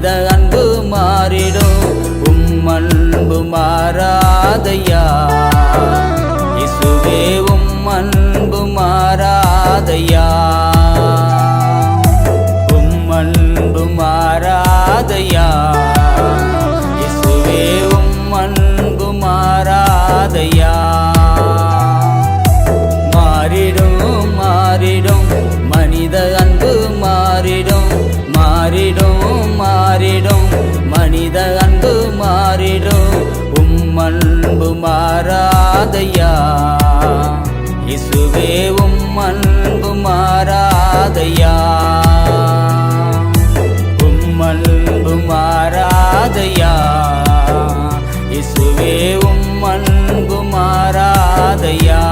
மனித அன்பு மாறிடும். உம் அன்பு மாறாதையா? இசுவே உம் அன்பு மாறாதையா? உம் அன்பு மாறாதையா? இசுவே உம் அன்பு மாறாதையா? மாறிடும் மாறிடும். மனித அன்பு மாறாதையா? இசுவேவும் அன்பு மாறாதையா? உம்மன்பு மாறாதையா? இசுவேவும் அன்பு மாறாதையா?